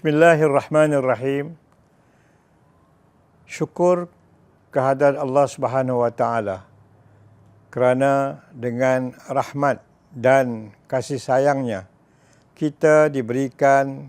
Bismillahirrahmanirrahim. Syukur kehadirat Allah Subhanahu Wa Taala kerana dengan rahmat dan kasih sayangnya kita diberikan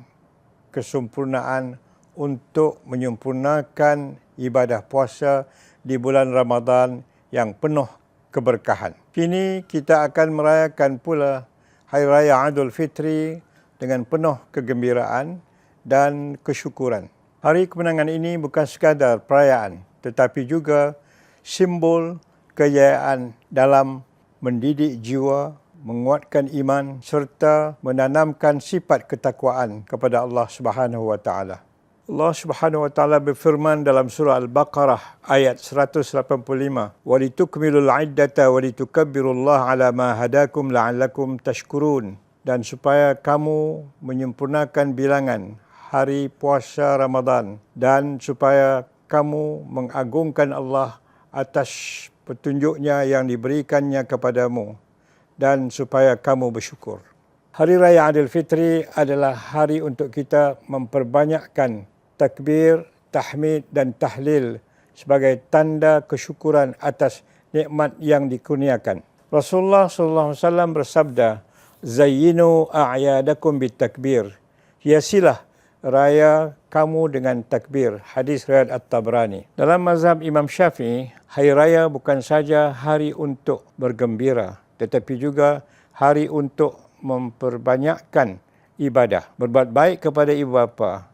kesempurnaan untuk menyempurnakan ibadah puasa di bulan Ramadan yang penuh keberkahan. Kini kita akan merayakan pula Hari Raya Idul Fitri dengan penuh kegembiraan dan kesyukuran. Hari kemenangan ini bukan sekadar perayaan tetapi juga simbol kejayaan dalam mendidik jiwa, menguatkan iman serta menanamkan sifat ketakwaan kepada Allah Subhanahu wa taala. Allah Subhanahu wa taala berfirman dalam surah Al-Baqarah ayat 185, "Walitukmilul 'iddata walitukabbirullaha 'ala ma hadakum la'allakum tashkurun." Dan supaya kamu menyempurnakan bilangan hari puasa Ramadan dan supaya kamu mengagungkan Allah atas petunjuknya yang diberikannya kepadamu dan supaya kamu bersyukur. Hari Raya Adil Fitri adalah hari untuk kita memperbanyakkan takbir, tahmid dan tahlil sebagai tanda kesyukuran atas nikmat yang dikurniakan. Rasulullah sallallahu alaihi wasallam bersabda, "Zayyinu a'yadakum bitakbir." Hiasilah raya kamu dengan takbir. Hadis riwayat At-Tabrani. Dalam mazhab Imam Syafi'i, hari raya bukan saja hari untuk bergembira, tetapi juga hari untuk memperbanyakkan ibadah, berbuat baik kepada ibu bapa,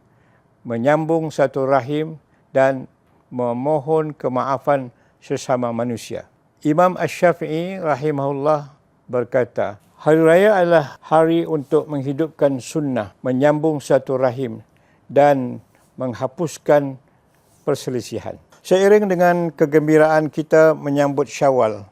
menyambung satu rahim dan memohon kemaafan sesama manusia. Imam Ash-Syafi'i rahimahullah berkata, Hari raya adalah hari untuk menghidupkan sunnah, menyambung satu rahim dan menghapuskan perselisihan. Seiring dengan kegembiraan kita menyambut Syawal,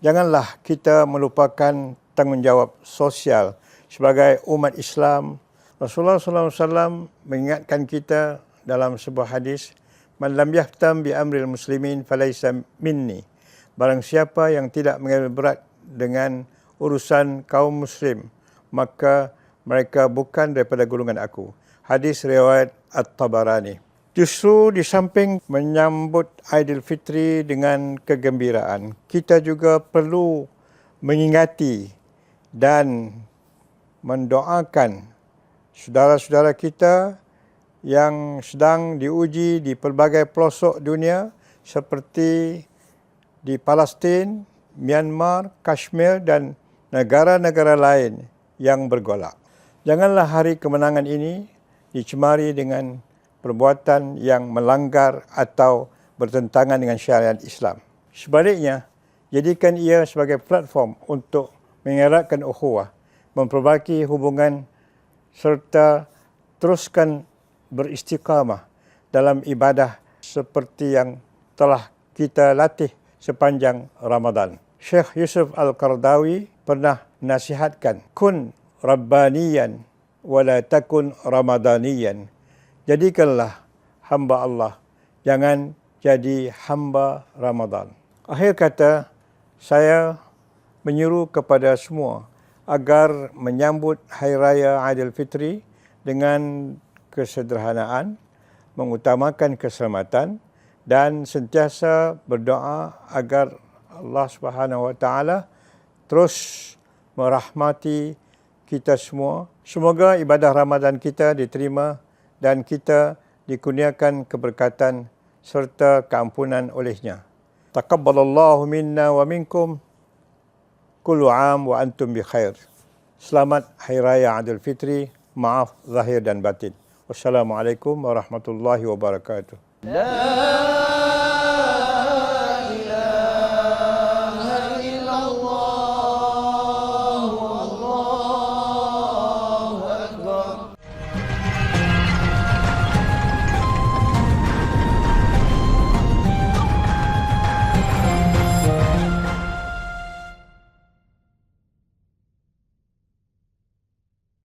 janganlah kita melupakan tanggungjawab sosial sebagai umat Islam. Rasulullah SAW mengingatkan kita dalam sebuah hadis, "Man lam yahtam bi amril muslimin falaysa minni." Barang siapa yang tidak mengambil berat dengan urusan kaum muslim maka mereka bukan daripada golongan aku. Hadis riwayat at-tabarani. Justru di samping menyambut Aidilfitri dengan kegembiraan kita juga perlu mengingati dan mendoakan saudara-saudara kita yang sedang diuji di pelbagai pelosok dunia seperti di Palestin, Myanmar, Kashmir dan negara-negara lain yang bergolak. Janganlah hari kemenangan ini dicemari dengan perbuatan yang melanggar atau bertentangan dengan syariat Islam. Sebaliknya, jadikan ia sebagai platform untuk mengeratkan ukhuwah, memperbaiki hubungan serta teruskan beristiqamah dalam ibadah seperti yang telah kita latih sepanjang Ramadan. Syekh Yusuf Al-Qardawi pernah nasihatkan kun rabbaniyan wala takun ramadaniyan. Jadikanlah hamba Allah jangan jadi hamba Ramadan. Akhir kata saya menyuruh kepada semua agar menyambut hari raya Aidilfitri dengan kesederhanaan mengutamakan keselamatan dan sentiasa berdoa agar Allah Subhanahu wa taala terus merahmati kita semua. Semoga ibadah Ramadan kita diterima dan kita dikurniakan keberkatan serta keampunan olehnya. Taqabbalallahu minna wa minkum kullu am wa antum bi khair. Selamat Hari Raya Idul Fitri. Maaf zahir dan batin. Wassalamualaikum warahmatullahi wabarakatuh. La